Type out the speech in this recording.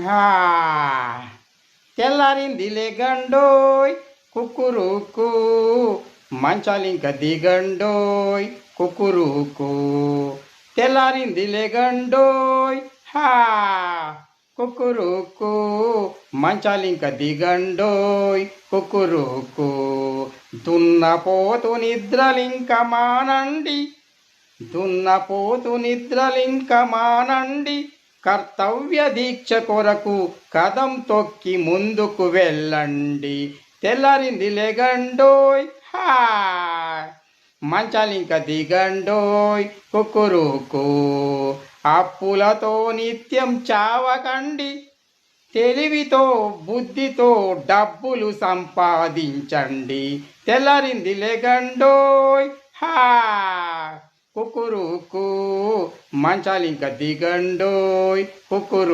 హా, తెల్లారింది లేగండోయ్ కుక్కురుకు. మంచాలింక దిగండోయ్ కుక్కురుకు. తెల్లారింది లేగండోయ్ హా. కుక్కురుకు. మంచాలింక దిగండోయ్ కుక్కురుకు. దున్నపోతు నిద్రలింక మానండి. దున్నపోతు నిద్రలింక మానండి. కర్తవ్య దీక్ష కొరకు కదం తొక్కి ముందుకు వెళ్ళండి. తెల్లారింది లెగండోయ్. మంచాలు మంచాలింక దిగండోయ్. కుక్కురుకు అప్పులతో నిత్యం చావకండి. తెలివితో బుద్ధితో డబ్బులు సంపాదించండి. తెల్లరింది లెగండోయ్. హా కుకురుకు మంచాలింక దిగండోయ్ కుక్కురు.